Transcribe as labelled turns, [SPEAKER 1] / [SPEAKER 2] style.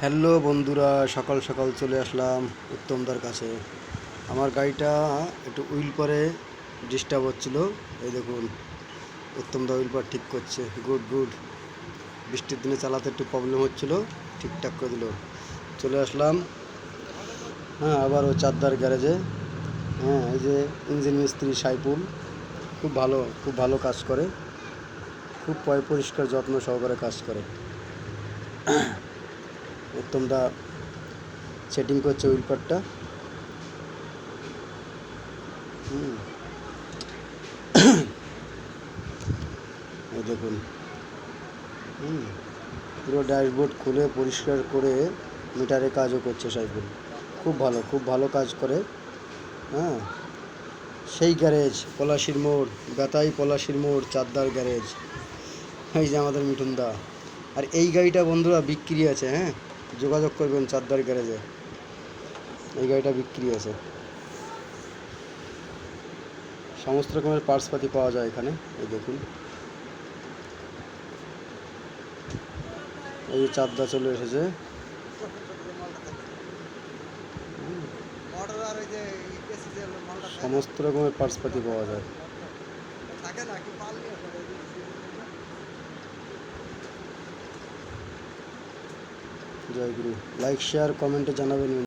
[SPEAKER 1] Hello বন্ধুরা, সকাল সকাল চলে আসলাম উত্তমদার কাছে। আমার গাড়িটা একটু উইল পরে ডিস্টার্ব হচ্ছিল। এই দেখুন, উত্তমদা উইল পার ঠিক করছে। গুড গুড বৃষ্টির দিনে চালাতে একটু প্রবলেম হচ্ছিল, ঠিকঠাক করে দিল। চলে আসলাম হ্যাঁ আবার ও চারদার গ্যারেজে। হ্যাঁ এই যে ইঞ্জিন মিস্ত্রি সাইপুল খুব ভালো খুব ভালো কাজ করে। খুব পয় পরিষ্কার যত্ন সহকারে কাজ করে। উত্তমদা সেটিং করছে উইল পারটা এই দেখুন। হুম। পুরো ড্যাশবোর্ড খুলে পরিষ্কার করে মিটারে কাজও করছে সাইফুল। খুব ভালো খুব ভালো কাজ করে। হ্যাঁ। সেই গ্যারেজ পলাশির মোড় বেতাই পলাশির মোড় চারদার গ্যারেজ এই যে আমাদের মিঠুনদা। আর এই গাড়িটা বন্ধুরা বিক্রি আছে হ্যাঁ। যোগাযোগ করবেন চারদার গ্যারেজে। এই গাড়িটা বিক্রি আছে। সমস্ত রকমের পার্টসপাতি পাওয়া যায় এখানে এই দেখুন। এই যে চারদা চলে এসেছে। সমস্ত রকমের পার্টসপাতি পাওয়া যায়। জয় গুরু লাইক শেয়ার কমেন্টে জানাবেন।